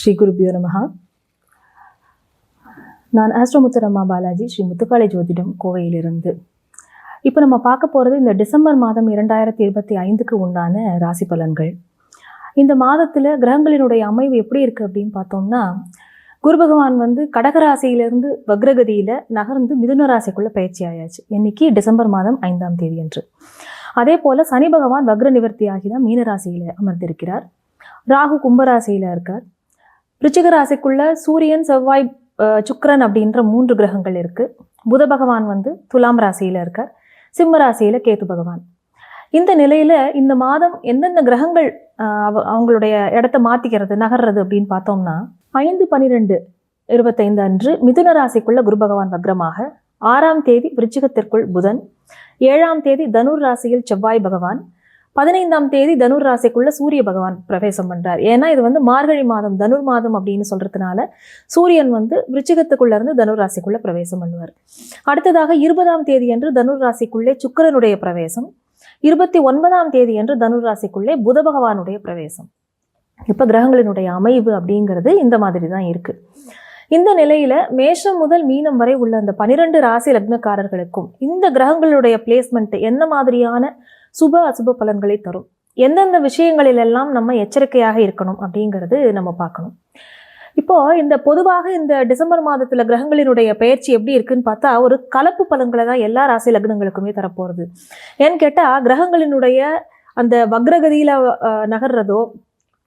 ஸ்ரீ குருபியோ நமஹா. நான் ஆஸ்ட்ரோமுத்தரம்மா பாலாஜி ஸ்ரீ முத்துக்காளி ஜோதிடம் கோவையிலிருந்து. இப்போ நம்ம பார்க்க போகிறது இந்த டிசம்பர் மாதம் இரண்டாயிரத்தி இருபத்தி ஐந்துக்கு உண்டான ராசி பலன்கள். இந்த மாதத்தில் கிரகங்களினுடைய அமைவு எப்படி இருக்குது அப்படின்னு பார்த்தோம்னா குரு பகவான் வந்து கடகராசியிலிருந்து வக்ரகதியில் நகர்ந்து மிதுன ராசிக்குள்ளே பயிற்சி ஆயாச்சு. இன்னைக்கு டிசம்பர் மாதம் ஐந்தாம் தேதி என்று அதே போல் சனி பகவான் வக்ர நிவர்த்தி ஆகி தான் மீனராசியில் அமர்ந்திருக்கிறார். ராகு கும்பராசியில் இருக்கார். ரிச்சிக ராசிக்குள்ள சூரியன் செவ்வாய் சுக்கரன் அப்படின்ற மூன்று கிரகங்கள் இருக்கு. புத பகவான் வந்து துலாம் ராசியில இருக்கார். சிம்ம ராசியில கேது பகவான். இந்த நிலையில இந்த மாதம் எந்தெந்த கிரகங்கள் அவ- அவங்களுடைய இடத்த மாத்திக்கிறது நகர்றது அப்படின்னு பார்த்தோம்னா ஐந்து பனிரெண்டு இருபத்தைந்து அன்று மிதுன ராசிக்குள்ள குரு பகவான் வக்ரமாக ஆறாம் தேதி விருச்சிகத்திற்குள் புதன் ஏழாம் தேதி தனுர் ராசியில் செவ்வாய் பகவான் பதினைந்தாம் தேதி தனுர் ராசிக்குள்ள சூரிய பகவான் பிரவேசம் பண்றார். ஏன்னா இது வந்து மார்கழி மாதம் தனுர் மாதம் அப்படின்னு சொல்றதுனால சூரியன் வந்து விருச்சிகத்துக்குள்ள இருந்து தனுர் ராசிக்குள்ள பிரவேசம் பண்ணுவார். அடுத்ததாக இருபதாம் தேதி அன்று தனுர் ராசிக்குள்ளே சுக்கிரனுடைய பிரவேசம். இருபத்தி ஒன்பதாம் தேதி அன்று தனுர் ராசிக்குள்ளே புத பகவானுடைய பிரவேசம். இப்ப கிரகங்களினுடைய அமைவு அப்படிங்கிறது இந்த மாதிரி தான் இருக்கு. இந்த நிலையில மேஷம் முதல் மீனம் வரை உள்ள அந்த பனிரெண்டு ராசி லக்னக்காரர்களுக்கும் இந்த கிரகங்களுடைய பிளேஸ்மெண்ட் என்ன மாதிரியான சுப அசுப பலன்களை தரும். எந்தெந்த விஷயங்களிலெல்லாம் நம்ம எச்சரிக்கையாக இருக்கணும் அப்படிங்கிறது நம்ம பார்க்கணும். இப்போ இந்த பொதுவாக இந்த டிசம்பர் மாதத்துல கிரகங்களினுடைய பயிற்சி எப்படி இருக்குன்னு பார்த்தா ஒரு கலப்பு பலன்களை தான் எல்லா ராசி லக்னங்களுக்குமே தரப்போறது. ஏன்னு கேட்டா கிரகங்களினுடைய அந்த வக்ரகதியில நகர்றதோ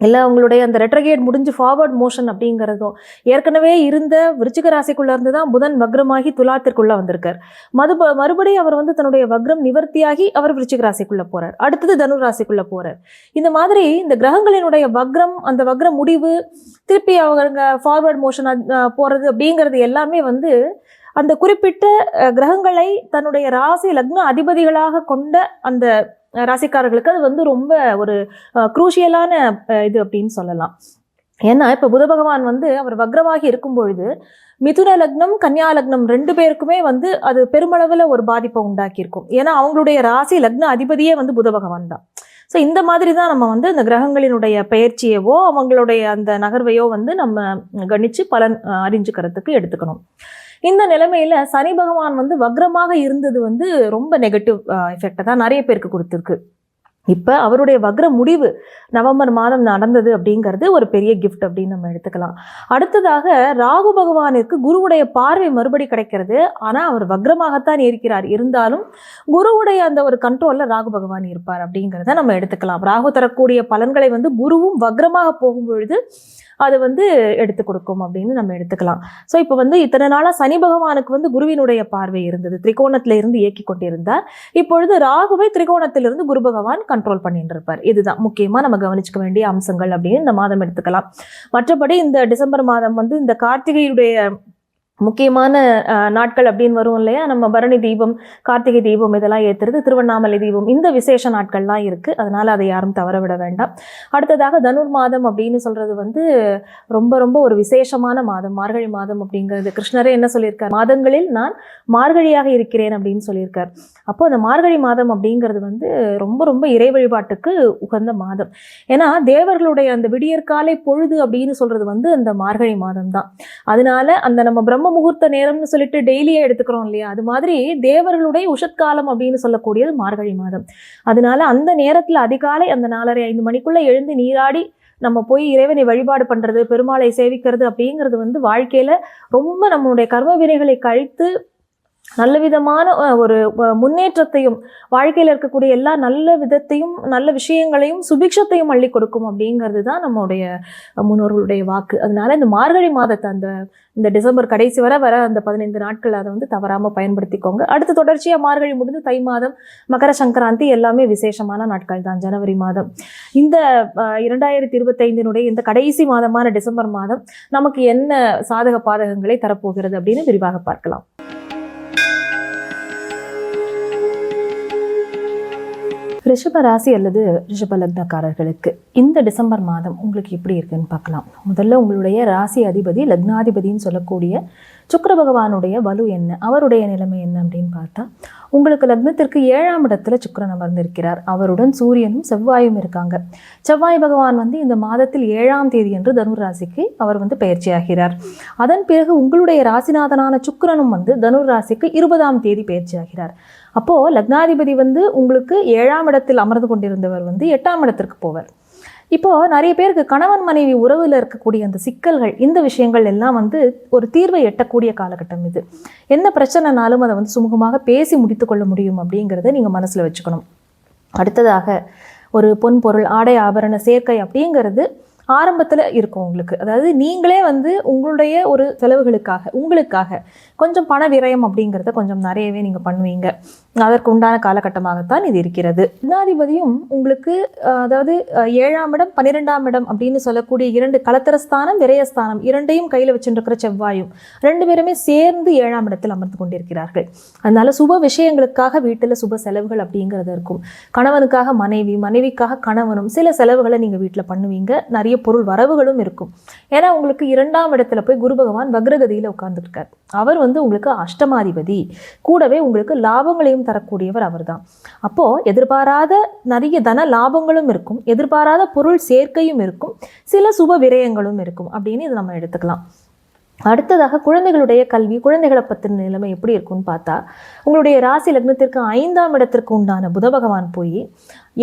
இல்லை அவங்களுடைய அந்த ரெட்ரகேட் முடிஞ்சு ஃபார்வர்ட் மோஷன் அப்படிங்கிறதும் ஏற்கனவே இருந்த விருச்சிக ராசிக்குள்ளே இருந்து தான் புதன் வக்ரமாகி துலாத்திற்குள்ளே வந்திருக்கார். மது மறுபடியும் அவர் வந்து தன்னுடைய வக்ரம் நிவர்த்தியாகி அவர் விருச்சிக ராசிக்குள்ளே போகிறார் அடுத்தது தனுர் ராசிக்குள்ளே போகிறார் இந்த மாதிரி இந்த கிரகங்களினுடைய வக்ரம் அந்த வக்ர முடிவு திருப்பி அவங்க ஃபார்வர்ட் மோஷன் போகிறது அப்படிங்கிறது எல்லாமே வந்து அந்த குறிப்பிட்ட கிரகங்களை தன்னுடைய ராசி லக்ன அதிபதிகளாக கொண்ட அந்த ராசிக்காரர்களுக்கு அது வந்து ரொம்ப ஒரு குரூஷியலான இது அப்படின்னு சொல்லலாம். ஏன்னா இப்போ புத பகவான் வந்து அவர் வக்ரமாகி இருக்கும் பொழுது மிதுன லக்னம் கன்னியா லக்னம் ரெண்டு பேருக்குமே வந்து அது பெருமளவில் ஒரு பாதிப்பை உண்டாக்கியிருக்கும். ஏன்னா அவங்களுடைய ராசி லக்ன அதிபதியே வந்து புத பகவான் தான். ஸோ இந்த மாதிரி தான் நம்ம வந்து இந்த கிரகங்களினுடைய பயிற்சியவோ அவங்களுடைய அந்த நகர்வையோ வந்து நம்ம கணிச்சு பலன் அறிஞ்சுக்கிறதுக்கு எடுத்துக்கணும். இந்த நிலைமையில சனி பகவான் வந்து வக்ரமாக இருந்தது வந்து ரொம்ப நெகட்டிவ் எஃபெக்டை தான் நிறைய பேருக்கு கொடுத்துருக்கு. இப்போ அவருடைய வக்ர முடிவு நவம்பர் மாதம் நடந்தது அப்படிங்கிறது ஒரு பெரிய கிஃப்ட் அப்படின்னு நம்ம எடுத்துக்கலாம். அடுத்ததாக ராகு பகவானிற்கு குருவுடைய பார்வை மறுபடி கிடைக்கிறது. ஆனால் அவர் வக்ரமாகத்தான் இருக்கிறார். இருந்தாலும் குருவுடைய அந்த ஒரு கண்ட்ரோலில் ராகு பகவான் இருப்பார் அப்படிங்கிறத நம்ம எடுத்துக்கலாம். ராகு தரக்கூடிய பலன்களை வந்து குருவும் வக்ரமாக போகும் பொழுது அது வந்து எடுத்து கொடுக்கும் அப்படின்னு நம்ம எடுத்துக்கலாம். ஸோ இப்போ வந்து இத்தனை நாளாக சனி பகவானுக்கு வந்து குருவினுடைய பார்வை இருந்தது. திரிகோணத்தில் இருந்து இயக்கி கொண்டிருந்தார். இப்பொழுது ராகுவை திரிகோணத்திலிருந்து குரு பகவான் கண்ட்ரோல் பண்ணிட்டு இருப்பார் இதுதான். முக்கியமாக நம்ம கவனிச்சுக்க வேண்டிய அம்சங்கள் அப்படின்னு இந்த மாதம் எடுத்துக்கலாம். மற்றபடி இந்த டிசம்பர் மாதம் வந்து இந்த கார்த்திகையுடைய முக்கியமான நாட்கள் அப்படின்னு வரும் இல்லையா? நம்ம பரணி தீபம் கார்த்திகை தீபம் இதெல்லாம் ஏற்றுறது திருவண்ணாமலை தீபம் இந்த விசேஷ நாட்கள்லாம் இருக்குது அதனால் அதை யாரும் தவற விட வேண்டாம். அடுத்ததாக தனுர் மாதம் அப்படின்னு சொல்கிறது வந்து ரொம்ப ரொம்ப ஒரு விசேஷமான மாதம். மார்கழி மாதம் அப்படிங்கிறது. கிருஷ்ணரே என்ன சொல்லியிருக்கார்? மாதங்களில் நான் மார்கழியாக இருக்கிறேன் அப்படின்னு சொல்லியிருக்கார். அப்போது அந்த மார்கழி மாதம் அப்படிங்கிறது வந்து ரொம்ப ரொம்ப இறை வழிபாட்டுக்கு உகந்த மாதம். ஏன்னா தேவர்களுடைய அந்த விடியற்காலை பொழுது அப்படின்னு சொல்கிறது வந்து அந்த மார்கழி மாதம் தான் அதனால அந்த நம்ம பிரம்ம முகூர்த்த நேரம்னு சொல்லிட்டு டெய்லியே எடுத்துக்கிறோம் இல்லையா? அது மாதிரி தேவர்களுடைய உஷத்காலம் அப்படின்னு சொல்லக்கூடியது மார்கழி மாதம். அதனால அந்த நேரத்தில் அதிகாலை அந்த நாலரை ஐந்து மணிக்குள்ளே எழுந்து நீராடி நம்ம போய் இறைவனை வழிபாடு பண்ணுறது பெருமாளை சேவிக்கிறது அப்படிங்கிறது வந்து வாழ்க்கையில் ரொம்ப நம்மளுடைய கர்ம வினைகளை கழித்து நல்ல விதமான ஒரு முன்னேற்றத்தையும் வாழ்க்கையில் இருக்கக்கூடிய எல்லா நல்ல விதத்தையும் நல்ல விஷயங்களையும் சுபிக்ஷத்தையும் அள்ளி கொடுக்கும் அப்படிங்கிறது தான் நம்மளுடைய முன்னோர்களுடைய வாக்கு. அதனால இந்த மார்கழி மாதத்தை அந்த இந்த டிசம்பர் கடைசி வரை வர அந்த பதினைந்து நாட்கள் அதை வந்து தவறாமல் பயன்படுத்திக்கோங்க. அடுத்து தொடர்ச்சியாக மார்கழி முடிந்து தை மாதம் மகர சங்கராந்தி எல்லாமே விசேஷமான நாட்கள் தான் ஜனவரி மாதம். இந்த இரண்டாயிரத்தி இருபத்தைந்தினுடைய இந்த கடைசி மாதமான டிசம்பர் மாதம் நமக்கு என்ன சாதக பாதகங்களை தரப்போகிறது அப்படின்னு விரிவாக பார்க்கலாம். ரிஷப ராசி அல்லது ரிஷப லக்னக்காரர்களுக்கு இந்த டிசம்பர் மாதம் உங்களுக்கு எப்படி இருக்குன்னு பார்க்கலாம். முதல்ல உங்களுடைய ராசி அதிபதி லக்னாதிபதின்னு சொல்லக்கூடிய சுக்கர பகவானுடைய வலு என்ன அவருடைய நிலைமை என்ன அப்படின்னு பார்த்தா உங்களுக்கு லக்னத்திற்கு ஏழாம் இடத்துல சுக்கரன் அமர்ந்திருக்கிறார். அவருடன் சூரியனும் செவ்வாயும் இருக்காங்க. செவ்வாய் பகவான் வந்து இந்த மாதத்தில் ஏழாம் தேதி என்று தனுர் ராசிக்கு அவர் வந்து பயிற்சியாகிறார் அதன் பிறகு உங்களுடைய ராசிநாதனான சுக்கரனும் வந்து தனுர் ராசிக்கு இருபதாம் தேதி பயிற்சியாகிறார் அப்போது லக்னாதிபதி வந்து உங்களுக்கு ஏழாம் இடத்தில் அமர்ந்து கொண்டிருந்தவர் வந்து எட்டாம் இடத்திற்கு போவார். இப்போது நிறைய பேருக்கு கணவன் மனைவி உறவில் இருக்கக்கூடிய அந்த சிக்கல்கள் இந்த விஷயங்கள் எல்லாம் வந்து ஒரு தீர்வை எட்டக்கூடிய காலகட்டம் இது. என்ன பிரச்சனைனாலும் அதை வந்து சுமூகமாக பேசி முடித்துக்கொள்ள முடியும் அப்படிங்கிறத நீங்கள் மனசில் வச்சுக்கணும். அடுத்ததாக ஒரு பொன் பொருள் ஆடை ஆபரண சேர்க்கை அப்படிங்கிறது ஆரம்பத்தில் இருக்கும் உங்களுக்கு. அதாவது நீங்களே வந்து உங்களுடைய ஒரு செலவுகளுக்காக உங்களுக்காக கொஞ்சம் பண விரயம் அப்படிங்கிறத கொஞ்சம் நிறையவே நீங்கள் பண்ணுவீங்க. அதற்கு உண்டான காலகட்டமாகத்தான் இது இருக்கிறது. லக்னாதிபதியும் உங்களுக்கு அதாவது ஏழாம் இடம் பன்னிரெண்டாம் இடம் அப்படின்னு சொல்லக்கூடிய இரண்டு கலத்திரஸ்தானம் விரயஸ்தானம் இரண்டையும் கையில் வச்சுருக்கிற செவ்வாயும் ரெண்டு பேருமே சேர்ந்து ஏழாம் இடத்தில் அமர்ந்து கொண்டிருக்கிறார்கள். அதனால சுப விஷயங்களுக்காக வீட்டில் சுப செலவுகள் அப்படிங்கிறது இருக்கும் கணவனுக்காக மனைவி மனைவிக்காக கணவனும் சில செலவுகளை நீங்கள் வீட்டில் பண்ணுவீங்க. நிறைய பொருள் வரவுகளும் இருக்கும். ஏன்னா உங்களுக்கு இரண்டாம் இடத்துல போய் குரு பகவான் வக்ரகதியில் உட்கார்ந்துருக்கார். அவர் வந்து உங்களுக்கு அஷ்டமாதிபதி. கூடவே உங்களுக்கு லாபங்களையும் தரக்கூடியவர் அவர்தான். அப்போ எதிர்பாராத நிறைய தன லாபங்களும் இருக்கும். எதிர்பாராத பொருள் சேர்க்கையும் இருக்கும். சில சுப விரயங்களும் இருக்கும். அப்படின்னு இதை நம்ம எடுத்துக்கலாம். அடுத்ததாக குழந்தைகளுடைய கல்வி குழந்தைகளை பற்றின நிலைமை எப்படி இருக்கும்னு பார்த்தா உங்களுடைய ராசி லக்னத்திற்கு ஐந்தாம் இடத்திற்கு உண்டான புத பகவான் போய்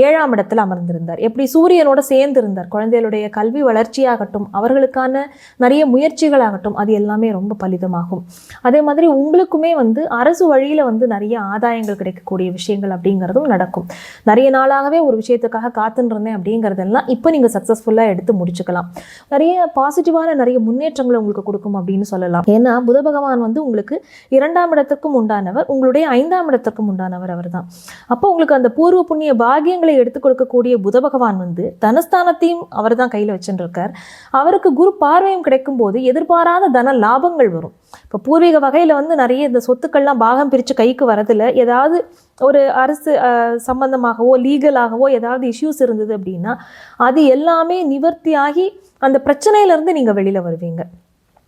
ஏழாம் இடத்துல அமர்ந்திருந்தார். எப்படி சூரியனோட சேர்ந்து இருந்தார் குழந்தைகளுடைய கல்வி வளர்ச்சியாகட்டும் அவர்களுக்கான நிறைய முயற்சிகளாகட்டும் அது எல்லாமே ரொம்ப பலிதமாகும். அதே மாதிரி உங்களுக்குமே வந்து அரசு வழியில் வந்து நிறைய ஆதாயங்கள் கிடைக்கக்கூடிய விஷயங்கள் அப்படிங்கிறதும் நடக்கும். நிறைய நாளாகவே ஒரு விஷயத்துக்காக காத்துன்னு இருந்தேன் அப்படிங்கிறதெல்லாம் இப்போ நீங்கள் சக்ஸஸ்ஃபுல்லாக எடுத்து முடிச்சுக்கலாம். நிறைய பாசிட்டிவான நிறைய முன்னேற்றங்களை உங்களுக்கு கொடுக்கும் அப்படின்னு சொல்லலாம். ஏன்னா புத பகவான் வந்து உங்களுக்கு இரண்டாம் இடத்திற்கும் உண்டானவர். உங்களுடைய ஐந்தாம் இடத்திற்கும் உண்டானவர் அவர்தான். அப்போ உங்களுக்கு அந்த பூர்வ புண்ணிய பாகியங்களை எடுத்துக் கொடுக்கக்கூடிய புத பகவான் வந்து தனஸ்தானத்தையும் அவர் தான் கையில் வச்சுருக்கார். அவருக்கு குரு பார்வையும் கிடைக்கும் போது எதிர்பாராத தன லாபங்கள் வரும். இப்போ பூர்வீக வகையில் வந்து நிறைய இந்த சொத்துக்கள்லாம் பாகம் பிரித்து கைக்கு வரதில் ஏதாவது ஒரு அரசு சம்பந்தமாகவோ லீகலாகவோ ஏதாவது இஷ்யூஸ் இருந்தது அப்படின்னா அது எல்லாமே நிவர்த்தியாகி அந்த பிரச்சனையிலேருந்து நீங்கள் வெளியில் வருவீங்க.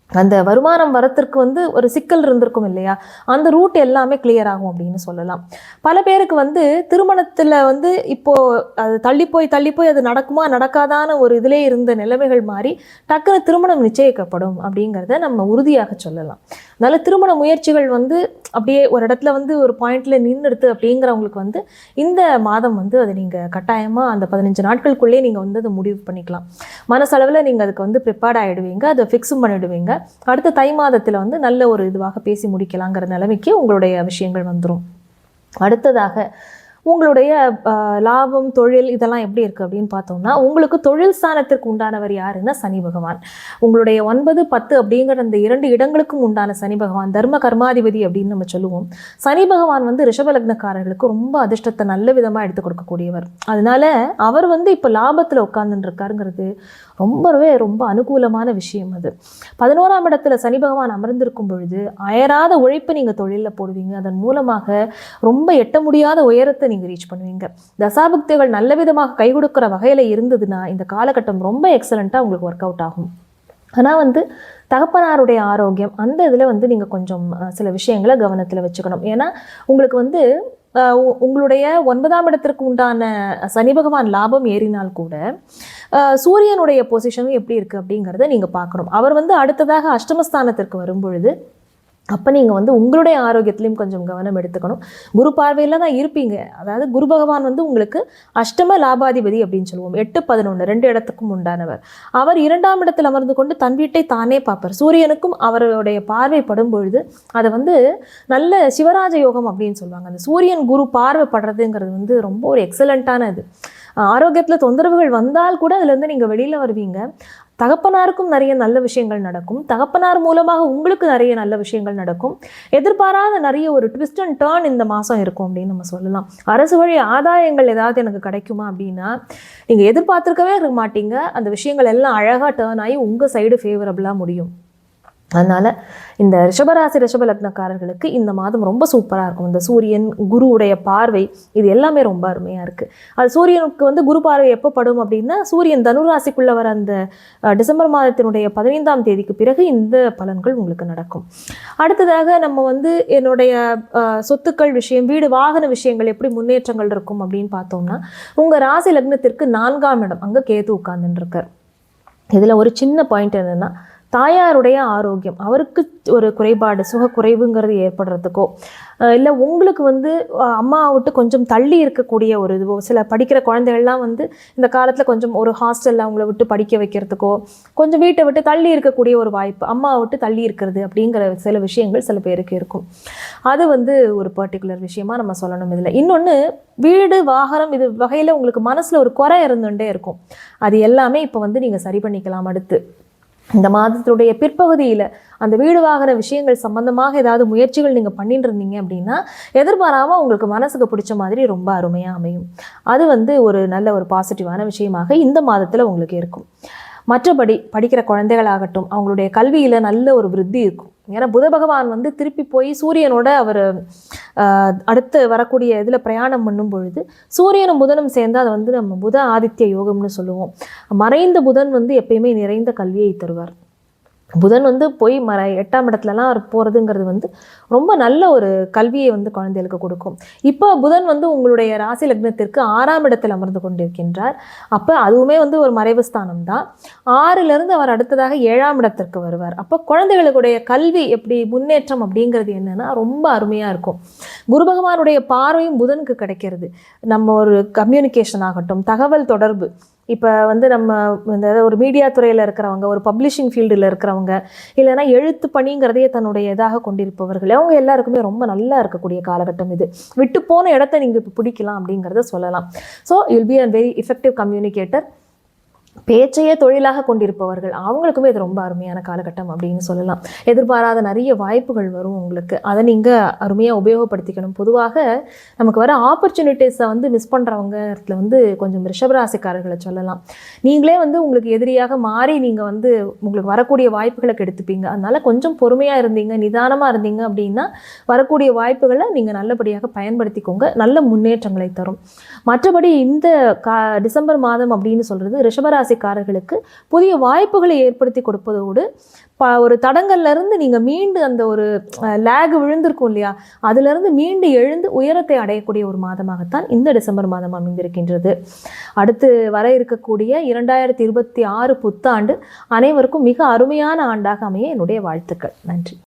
அந்த வருமானம் வரத்திற்கு வந்து ஒரு சிக்கல் இருந்திருக்கும் இல்லையா? அந்த ரூட் எல்லாமே கிளியர் ஆகும் அப்படின்னு சொல்லலாம். பல பேருக்கு வந்து திருமணத்தில் வந்து இப்போது அது தள்ளி போய் தள்ளி போய் அது நடக்குமா நடக்காதான ஒரு இதிலே இருந்த நிலைமைகள் மாறி டக்குனு திருமணம் நிச்சயிக்கப்படும் அப்படிங்கிறத நம்ம உறுதியாக சொல்லலாம். அதனால் திருமண முயற்சிகள் வந்து அப்படியே ஒரு இடத்துல வந்து ஒரு பாயிண்ட்டில் நின்றுடுது அப்படிங்கிறவங்களுக்கு வந்து இந்த மாதம் வந்து அதை நீங்கள் கட்டாயமாக அந்த பதினஞ்சு நாட்களுக்குள்ளேயே நீங்கள் வந்து அதை முடிவு பண்ணிக்கலாம். மனசளவில் நீங்கள் அதுக்கு வந்து ப்ரிப்பேர்ட் ஆகிடுவீங்க அதை ஃபிக்ஸும் பண்ணிடுவீங்க. அடுத்த தை மாதத்தில் வந்து நல்ல ஒரு இதுவாக பேசி முடிக்கலாங்கிற நிலைமைக்கு உங்களுடைய விஷயங்கள் வந்துடும் அடுத்ததாக உங்களுடைய லாபம் தொழில் இதெல்லாம் எப்படி இருக்குது அப்படின்னு பார்த்தோம்னா உங்களுக்கு தொழில் ஸ்தானத்திற்கு உண்டானவர் யாருன்னா சனி பகவான். உங்களுடைய ஒன்பது பத்து அப்படிங்கிற அந்த இரண்டு இடங்களுக்கும் உண்டான சனி பகவான் தர்ம கர்மாதிபதி அப்படின்னு நம்ம சொல்லுவோம். சனி பகவான் வந்து ரிஷபலக்னக்காரர்களுக்கு ரொம்ப அதிர்ஷ்டத்தை நல்ல விதமாக எடுத்து கொடுக்கக்கூடியவர். அதனால அவர் வந்து இப்போ லாபத்தில் உட்கார்ந்துருக்காருங்கிறது ரொம்பவே ரொம்ப அனுகூலமான விஷயம் அது. பதினோராம் இடத்துல சனி பகவான் அமர்ந்திருக்கும் பொழுது அயராத உழைப்பை நீங்கள் தொழிலில் போடுவீங்க. அதன் மூலமாக ரொம்ப எட்ட முடியாத உயரத்தை நீங்கள் ரீச் பண்ணுவீங்க. தசாபக்திகள் நல்ல விதமாக கை கொடுக்குற வகையில் இருந்ததுன்னா இந்த காலகட்டம் ரொம்ப எக்ஸலண்ட்டாக உங்களுக்கு ஒர்க் அவுட் ஆகும். ஆனால் வந்து தகப்பனாருடைய ஆரோக்கியம் அந்த இதில் வந்து நீங்கள் கொஞ்சம் சில விஷயங்களை கவனத்தில் வச்சுக்கணும். ஏன்னா உங்களுக்கு வந்து உ- உங்களுடைய ஒன்பதாம் இடத்திற்கு உண்டான சனி பகவான் லாபம் ஏறினால் கூட சூரியனுடைய பொசிஷனும் எப்படி இருக்குது அப்படிங்கிறத நீங்கள் பார்க்கணும். அவர் வந்து அடுத்ததாக அஷ்டமஸ்தானத்திற்கு வரும்பொழுது அப்போ நீங்கள் வந்து உங்களுடைய ஆரோக்கியத்துலேயும் கொஞ்சம் கவனம் எடுத்துக்கணும். குரு பார்வையில் தான் இருப்பீங்க. அதாவது குரு பகவான் வந்து உங்களுக்கு அஷ்டம லாபாதிபதி அப்படின்னு சொல்லுவோம். எட்டு பதினொன்று ரெண்டு இடத்துக்கும் உண்டானவர். அவர் இரண்டாம் இடத்தில் அமர்ந்து கொண்டு தன் வீட்டை தானே பார்ப்பார். சூரியனுக்கும் அவருடைய பார்வை படும் பொழுது அதை வந்து நல்ல சிவராஜ யோகம் அப்படின்னு சொல்லுவாங்க. அந்த சூரியன் குரு பார்வை படுறதுங்கிறது வந்து ரொம்ப ஒரு எக்ஸலண்ட்டான இது ஆரோக்கியத்தில் தொந்தரவுகள் வந்தால் கூட அதுலேருந்து நீங்கள் வெளியில் வருவீங்க. தகப்பனாருக்கும் நிறைய நல்ல விஷயங்கள் நடக்கும். தகப்பனார் மூலமாக உங்களுக்கு நிறைய நல்ல விஷயங்கள் நடக்கும். எதிர்பாராத நிறைய ஒரு ட்விஸ்ட் அண்ட் டேர்ன் இந்த மாதம் இருக்கும் அப்படின்னு நம்ம சொல்லலாம். அரசு வழி ஆதாயங்கள் ஏதாவது எனக்கு கிடைக்குமா அப்படின்னா நீங்கள் எதிர்பார்த்துருக்கவே இருக்க மாட்டீங்க. அந்த விஷயங்கள் எல்லாம் அழகாக டேர்ன் ஆகி உங்கள் சைடு ஃபேவரபுளாக முடியும். அதனால் இந்த ரிஷபராசி ரிஷப லக்னக்காரர்களுக்கு இந்த மாதம் ரொம்ப சூப்பராக இருக்கும். இந்த சூரியன் குருவுடைய பார்வை இது எல்லாமே ரொம்ப அருமையாக இருக்குது அது சூரியனுக்கு வந்து குரு பார்வை எப்போ படும் அப்படின்னா சூரியன் தனுராசிக்குள்ளே வர அந்த டிசம்பர் மாதத்தினுடைய பதினைந்தாம் தேதிக்கு பிறகு இந்த பலன்கள் உங்களுக்கு நடக்கும். அடுத்ததாக நம்ம வந்து என்னுடைய சொத்துக்கள் விஷயம் வீடு வாகன விஷயங்கள் எப்படி முன்னேற்றங்கள் இருக்கும் அப்படின்னு பார்த்தோம்னா உங்கள் ராசி லக்னத்திற்கு நான்காம் இடம் அங்கே கேது உட்கார்ந்துருக்கார் இதில் ஒரு சின்ன பாயிண்ட் என்னென்னா தாயாருடைய ஆரோக்கியம் அவருக்கு ஒரு குறைபாடு சுக குறைவுங்கிறது ஏற்படுறதுக்கோ இல்லை உங்களுக்கு வந்து அம்மாவை விட்டு கொஞ்சம் தள்ளி இருக்கக்கூடிய ஒரு இதுவோ சில படிக்கிற குழந்தைகள்லாம் வந்து இந்த காலத்தில் கொஞ்சம் ஒரு ஹாஸ்டலில் அவங்கள விட்டு படிக்க வைக்கிறதுக்கோ கொஞ்சம் வீட்டை விட்டு தள்ளி இருக்கக்கூடிய ஒரு வாய்ப்பு அம்மாவை விட்டு தள்ளி இருக்கிறது அப்படிங்கிற சில விஷயங்கள் சில பேருக்கு இருக்கும். அது வந்து ஒரு பர்டிகுலர் விஷயமா நம்ம சொல்லணும் இதில். இன்னொன்று வீடு வாகனம் இது வகையில் உங்களுக்கு மனசில் ஒரு குறை இருந்துகிட்டே இருக்கும். அது எல்லாமே இப்போ வந்து நீங்கள் சரி பண்ணிக்கலாம் அடுத்து. இந்த மாதத்துடைய பிற்பகுதியில் அந்த வீடு வாகன விஷயங்கள் சம்பந்தமாக ஏதாவது முயற்சிகள் நீங்கள் பண்ணிட்டு இருந்தீங்க அப்படின்னா எதிர்பாராமல் உங்களுக்கு மனசுக்கு பிடிச்ச மாதிரி ரொம்ப அருமையாக அமையும். அது வந்து ஒரு நல்ல ஒரு பாசிட்டிவான விஷயமாக இந்த மாதத்தில் உங்களுக்கு இருக்கும். மற்றபடி படிக்கிற குழந்தைகளாகட்டும் அவங்களுடைய கல்வியில் நல்ல ஒரு விருத்தி இருக்கும். ஏன்னா புத பகவான் வந்து திருப்பி போய் சூரியனோட அவர் அடுத்து வரக்கூடிய இதில் பிரயாணம் பண்ணும் பொழுது சூரியனும் புதனும் சேர்ந்து அதை வந்து நம்ம புத ஆதித்ய யோகம்னு சொல்லுவோம். மறைந்த புதன் வந்து எப்பயுமே நிறைந்த கல்வியை தருவார். புதன் வந்து போய் மர எட்டாம் இடத்துலலாம் போகிறதுங்கிறது வந்து ரொம்ப நல்ல ஒரு கல்வியை வந்து குழந்தைகளுக்கு கொடுக்கும். இப்போ புதன் வந்து உங்களுடைய ராசி லக்னத்திற்கு ஆறாம் இடத்தில் அமர்ந்து கொண்டிருக்கின்றார். அப்போ அதுவுமே வந்து ஒரு மறைவு ஸ்தானம் தான் ஆறிலிருந்து அவர் அடுத்ததாக ஏழாம் இடத்திற்கு வருவார். அப்போ குழந்தைகளுடைய கல்வி எப்படி முன்னேற்றம் அப்படிங்கிறது என்னன்னா ரொம்ப அருமையாக இருக்கும். குரு பகவானுடைய பார்வையும் புதனுக்கு கிடைக்கிறது. நம்ம ஒரு கம்யூனிகேஷன் ஆகட்டும் தகவல் தொடர்பு இப்போ வந்து நம்ம இந்த ஒரு மீடியா துறையில் இருக்கிறவங்க ஒரு பப்ளிஷிங் ஃபீல்டில் இருக்கிறவங்க இல்லைன்னா எழுத்து பணிங்கிறதையே தன்னுடைய இதாக கொண்டிருப்பவர்கள் அவங்க எல்லாருக்குமே ரொம்ப நல்லா இருக்கக்கூடிய காலகட்டம் இது. விட்டு போன இடத்த நீங்கள் இப்போ பிடிக்கலாம் அப்படிங்கிறத சொல்லலாம். So you'll be a very effective communicator பேச்சையே தொழிலாக கொண்டிருப்பவர்கள் அவங்களுக்குமே இது ரொம்ப அருமையான காலகட்டம் அப்படின்னு சொல்லலாம். எதிர்பாராத நிறைய வாய்ப்புகள் வரும் உங்களுக்கு. அதை நீங்கள் அருமையாக உபயோகப்படுத்திக்கணும். பொதுவாக நமக்கு வர ஆப்பர்ச்சுனிட்டிஸை வந்து மிஸ் பண்ணுறவங்க இடத்துல வந்து கொஞ்சம் ரிஷபராசிக்காரர்களை சொல்லலாம். நீங்களே வந்து உங்களுக்கு எதிரியாக மாறி நீங்கள் வந்து உங்களுக்கு வரக்கூடிய வாய்ப்புகளை கெடுத்துப்பீங்க. அதனால் கொஞ்சம் பொறுமையாக இருந்தீங்க நிதானமாக இருந்தீங்க அப்படின்னா வரக்கூடிய வாய்ப்புகளை நீங்கள் நல்லபடியாக பயன்படுத்திக்கோங்க. நல்ல முன்னேற்றங்களை தரும். மற்றபடி இந்த கா டிசம்பர் மாதம் அப்படின்னு சொல்கிறது ராசிக்காரர்களுக்கு புதிய வாய்ப்புகளை ஏற்படுத்தி கொடுப்பதோடு ப ஒரு தடங்கள்லேருந்து நீங்கள் மீண்டு அந்த ஒரு லேக் விழுந்திருக்கும் இல்லையா? அதுலேருந்து மீண்டு எழுந்து உயரத்தை அடையக்கூடிய ஒரு மாதமாகத்தான் இந்த டிசம்பர் மாதம் அமைந்திருக்கின்றது. அடுத்து வர இருக்கக்கூடிய இரண்டாயிரத்தி இருபத்தி ஆறு புத்தாண்டு அனைவருக்கும் மிக அருமையான ஆண்டாக அமைய என்னுடைய வாழ்த்துக்கள். நன்றி.